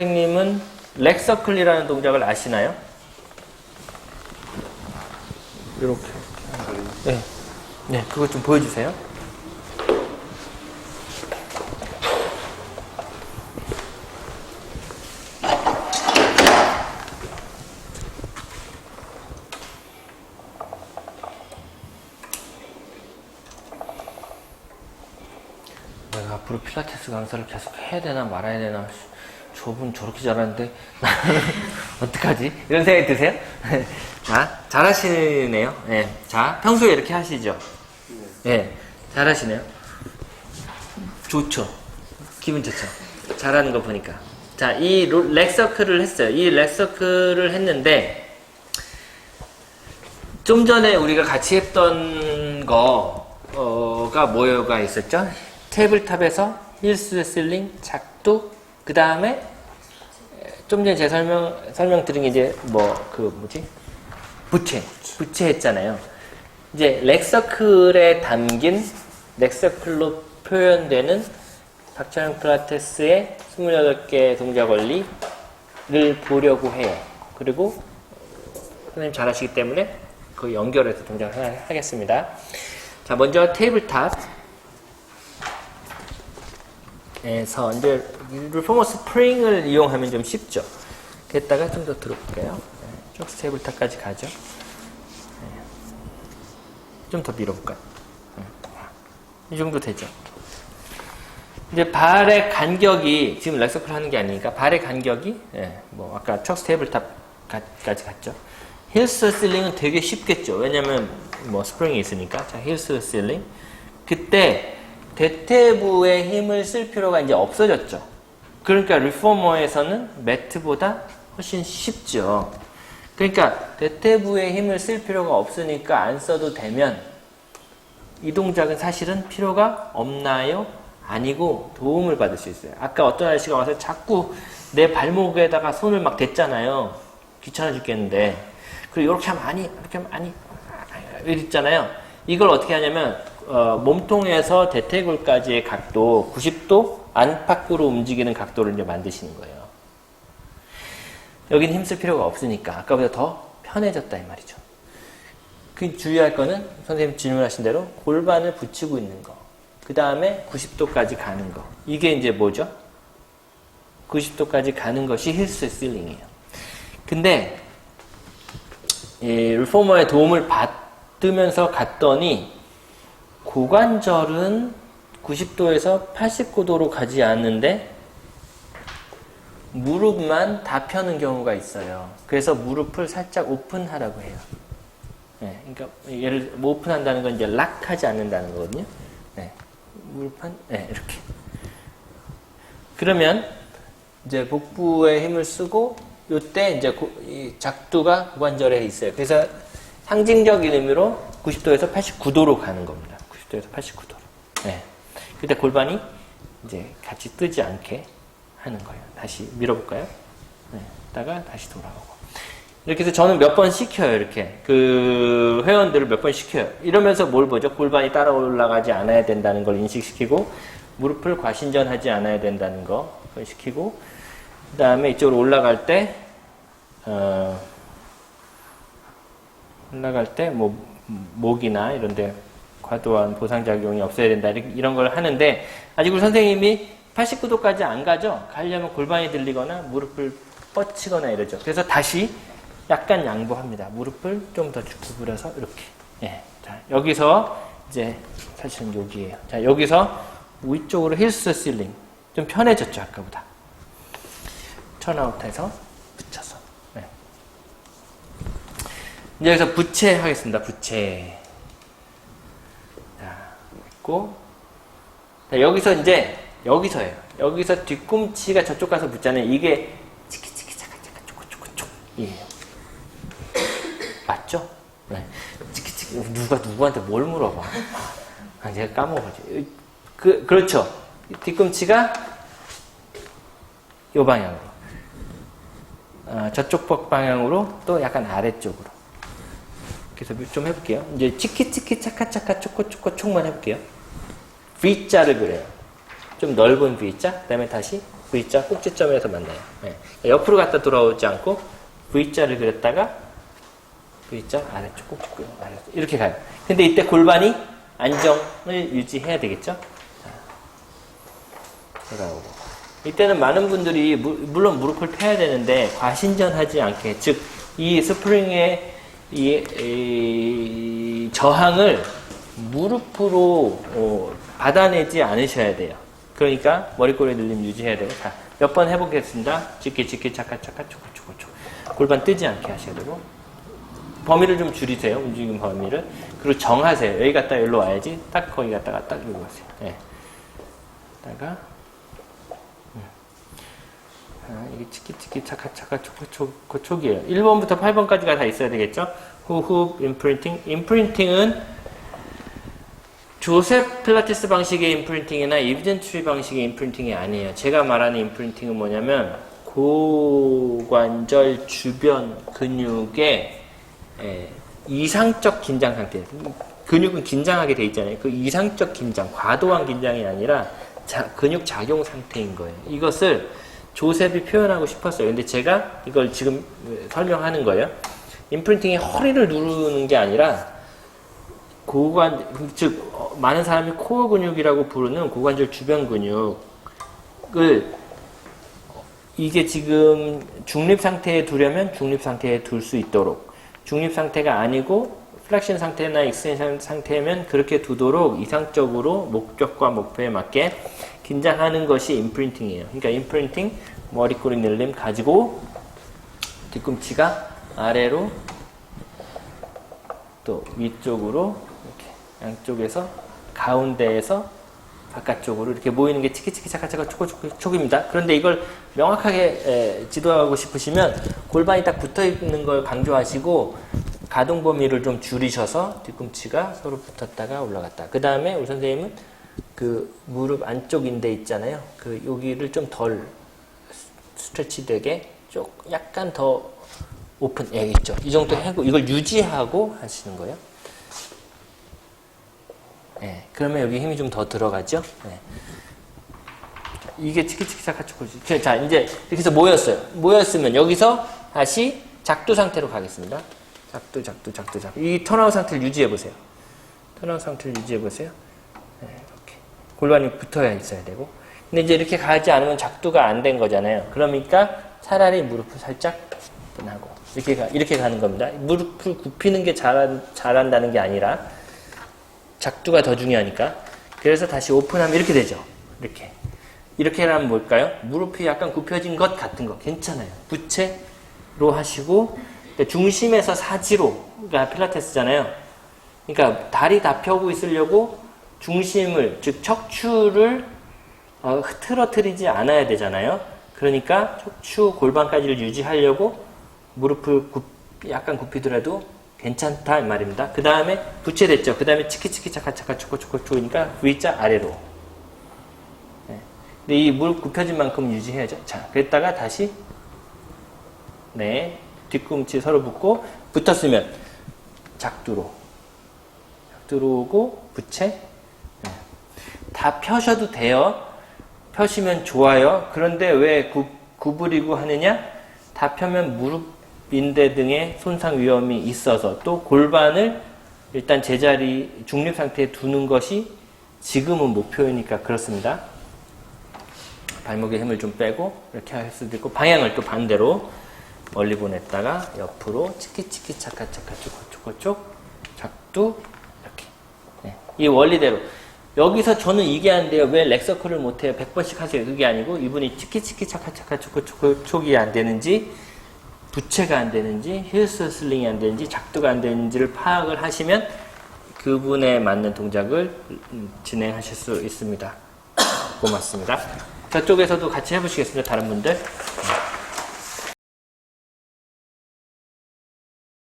선생님은 렉서클이라는 동작을 아시나요? 이렇게. 네. 네, 그거 좀 보여주세요. 내가 앞으로 필라테스 강사를 계속 해야 되나 말아야 되나 저분 저렇게 잘하는데 어떡하지? 이런 생각이 드세요? 자, 잘하시네요. 예. 자, 평소에 이렇게 하시죠? 예. 잘하시네요. 좋죠. 기분 좋죠. 잘하는 거 보니까. 자, 이 로- 렉서클을 했어요. 이 렉서클을 했는데 좀 전에 우리가 같이 했던 거가 뭐가 있었죠? 테이블탑에서 힐스 실링, 작두, 그 다음에 좀 전에 제 설명 설명 드린 게 이제 뭐 그 뭐지 부채 부채 했잖아요. 이제 렉서클에 담긴 렉서클로 표현되는 박찬영 필라테스의 28개 동작 원리를 보려고 해요. 그리고 선생님 잘 하시기 때문에 그 연결해서 동작을 하- 하겠습니다. 자, 먼저 테이블탑. 에서 이제 리포머 스프링을 이용하면 좀 쉽죠. 게다가 좀 더 들어볼게요. 네, 쭉 테이블탑까지 가죠. 네. 좀더 밀어볼까요? 네. 이 정도 되죠. 이제 발의 간격이 지금 렉서클 하는 게 아니니까 발의 간격이 예, 뭐 아까 척 스 테이블탑까지 갔죠. 힐스 실링은 되게 쉽겠죠. 왜냐면 뭐 스프링이 있으니까. 자, 힐스 실링. 그때 대퇴부의 힘을 쓸 필요가 이제 없어졌죠. 그러니까 리포머에서는 매트보다 훨씬 쉽죠. 그러니까 대퇴부의 힘을 쓸 필요가 없으니까 안 써도 되면 이 동작은 사실은 필요가 없나요? 아니고 도움을 받을 수 있어요. 아까 어떤 아저씨가 와서 자꾸 내 발목에다가 손을 막 댔잖아요. 귀찮아 죽겠는데. 그리고 이렇게 하면 아니, 이렇게 하면 아니, 이랬잖아요. 이걸 어떻게 하냐면 어, 몸통에서 대퇴골까지의 각도 90도 안팎으로 움직이는 각도를 이제 만드시는 거예요. 여기는 힘쓸 필요가 없으니까 아까보다 더 편해졌다 이 말이죠. 그 주의할 거는 선생님 질문하신 대로 골반을 붙이고 있는 거. 그 다음에 90도까지 가는 거. 이게 이제 뭐죠? 90도까지 가는 것이 힐스 실링이에요. 근데 이 리포머의 도움을 받으면서 갔더니 고관절은 90도에서 89도로 가지 않는데 무릎만 다 펴는 경우가 있어요. 그래서 무릎을 살짝 오픈하라고 해요. 네, 그러니까 얘를 뭐 오픈한다는 건 이제 락하지 않는다는 거거든요. 네, 무릎한 네, 이렇게. 그러면 이제 복부에 힘을 쓰고 요때 이제 고- 이 작두가 고관절에 있어요. 그래서 상징적인 의미로 90도에서 89도로 가는 겁니다. 90도에서 89도로. 네. 그때 골반이 이제 같이 뜨지 않게 하는 거예요. 다시 밀어볼까요? 네. 다가 다시 돌아오고. 이렇게 해서 저는 몇 번 시켜요, 이렇게. 그 회원들을 몇 번 시켜요. 이러면서 뭘 보죠? 골반이 따라 올라가지 않아야 된다는 걸 인식시키고, 무릎을 과신전하지 않아야 된다는 거, 그걸 시키고, 그 다음에 이쪽으로 올라갈 때, 어, 올라갈 때, 뭐, 목이나 이런데 과도한 보상작용이 없어야 된다. 이런 걸 하는데, 아직 우리 선생님이 89도까지 안 가죠? 가려면 골반이 들리거나 무릎을 뻗치거나 이러죠. 그래서 다시 약간 양보합니다. 무릎을 좀 더 구부려서 이렇게. 예. 자, 여기서 이제 사실은 여기에요. 자, 여기서 위쪽으로 힐스 실링. 좀 편해졌죠, 아까보다. 턴아웃해서 붙여서. 네. 이제 여기서 부채 하겠습니다. 부채. 자, 있고. 자, 여기서 이제, 여기서예요. 여기서 뒤꿈치가 저쪽 가서 붙잖아요. 이게 치키치키 차카차카 쪼꼬쪼꼬쪼. 이에요. 맞죠? 네. 치키치키. 누가 누구한테 뭘 물어봐. 아, 제가 까먹어가지고. 그, 그렇죠. 뒤꿈치가 요 방향으로. 어, 저쪽 벽 방향으로 또 약간 아래쪽으로. 그래서 좀 해볼게요. 이제 치키치키 차카차카 초코초코 촉만 해볼게요. V자를 그려요. 좀 넓은 V자. 그 다음에 다시 V자 꼭지점에서 만나요. 예. 옆으로 갔다 돌아오지 않고 V자를 그렸다가 V자 아래쪽 꼭지 아래쪽 이렇게 가요. 근데 이때 골반이 안정을 유지해야 되겠죠? 자, 돌아오고. 이때는 많은 분들이 무- 물론 무릎을 펴야 되는데 과신전하지 않게 즉 이 스프링의 이, 이 저항을 무릎으로 어, 받아내지 않으셔야 돼요. 그러니까 머리꼬리 늘림 유지해야 돼요. 자, 몇 번 해보겠습니다. 찍기, 찍기, 차카, 차카, 초코, 초코, 초코. 골반 뜨지 않게 하셔야 되고. 범위를 좀 줄이세요. 움직임 범위를. 그리고 정하세요. 여기 갔다 여기로 와야지. 딱 거기 갔다가 딱 여기로 가세요. 예. 다가 아, 이게 치키치키 차카 차카 초코 초코 촉이에요. 1번부터 8번까지가 다 있어야 되겠죠? 후흡 임프린팅. 임프린팅은 조셉 필라테스 방식의 임프린팅이나 이비덴트리 방식의 임프린팅이 아니에요. 제가 말하는 임프린팅은 뭐냐면 고관절 주변 근육의 예, 이상적 긴장 상태. 근육은 긴장하게 돼 있잖아요. 그 이상적 긴장, 과도한 긴장이 아니라 자- 근육 작용 상태인 거예요. 이것을 조셉이 표현하고 싶었어요. 근데 제가 이걸 지금 설명하는 거예요. 임프린팅이 허리를 누르는 게 아니라 고관, 즉, 어, 많은 사람이 코어 근육이라고 부르는 고관절 주변 근육을 이게 지금 중립 상태에 두려면 중립 상태에 둘 수 있도록 중립 상태가 아니고 플렉션 상태나 익스텐션 상태면 그렇게 두도록 이상적으로 목적과 목표에 맞게 긴장하는 것이 임프린팅이에요. 그러니까 임프린팅 머리꼬리 늘림 가지고 뒤꿈치가 아래로 또 위쪽으로 양쪽에서 가운데에서 바깥쪽으로 이렇게 모이는 게 치키치키 차카차카 초코초코초입니다. 그런데 이걸 명확하게 에, 지도하고 싶으시면 골반이 딱 붙어 있는 걸 강조하시고 가동 범위를 좀 줄이셔서 뒤꿈치가 서로 붙었다가 올라갔다. 그 다음에 우리 선생님은 그 무릎 안쪽 인대 있잖아요. 그 여기를 좀 덜 스트레치 되게 쪽 약간 더 오픈 예 있죠. 이 정도 하고 이걸 유지하고 하시는 거예요. 예, 그러면 여기 힘이 좀 더 들어가죠. 예. 이게 치키치키 차카초코지. 자, 이제 이렇게 해서 모였어요. 모였으면 여기서 다시 작두 상태로 가겠습니다. 작두, 작두, 작두, 작두. 이 턴아웃 상태를 유지해 보세요. 턴아웃 상태를 유지해 보세요. 네, 이렇게. 골반이 붙어야 있어야 되고. 근데 이제 이렇게 가지 않으면 작두가 안 된 거잖아요. 그러니까 차라리 무릎을 살짝 하고 이렇게 가, 이렇게 가는 겁니다. 무릎을 굽히는 게 잘, 잘한다는 게 아니라 작두가 더 중요하니까. 그래서 다시 오픈하면 이렇게 되죠. 이렇게. 이렇게 하면 뭘까요? 무릎이 약간 굽혀진 것 같은 거. 괜찮아요. 부채로 하시고, 중심에서 사지로가 필라테스잖아요. 그러니까 다리 다 펴고 있으려고 중심을, 즉 척추를 어, 흐트러뜨리지 않아야 되잖아요. 그러니까 척추 골반까지를 유지하려고 무릎을 굽, 약간 굽히더라도 괜찮다 이 말입니다. 그 다음에 부채됐죠. 그 다음에 치키치키 차카 차카 초코 초코 초니까 V자 아래로. 네. 근데 이 무릎 굽혀진 만큼 유지해야죠. 자, 그랬다가 다시 네 뒤꿈치 서로 붙고 붙었으면 작두로 작두로 오고 부채 네. 다 펴셔도 돼요. 펴시면 좋아요. 그런데 왜 구, 구부리고 하느냐? 다 펴면 무릎 인대 등의 손상 위험이 있어서 또 골반을 일단 제자리 중립 상태에 두는 것이 지금은 목표이니까 그렇습니다. 발목에 힘을 좀 빼고 이렇게 할 수도 있고 방향을 또 반대로 멀리 보냈다가 옆으로 치키치키 차카 차카 초코초코쪽 작두 이렇게 네. 이 원리대로 여기서 저는 이게 안 돼요. 왜 렉서클을 못해요? 100번씩 하세요. 그게 아니고 이분이 치키치키 차카 차카 초코초코 촉이 안 되는지 부채가 안 되는지 힐스 슬링이 안 되는지 작두가 안 되는지를 파악을 하시면 그분에 맞는 동작을 음, 진행하실 수 있습니다. 고맙습니다. 저쪽에서도 같이 해보시겠습니다. 다른 분들.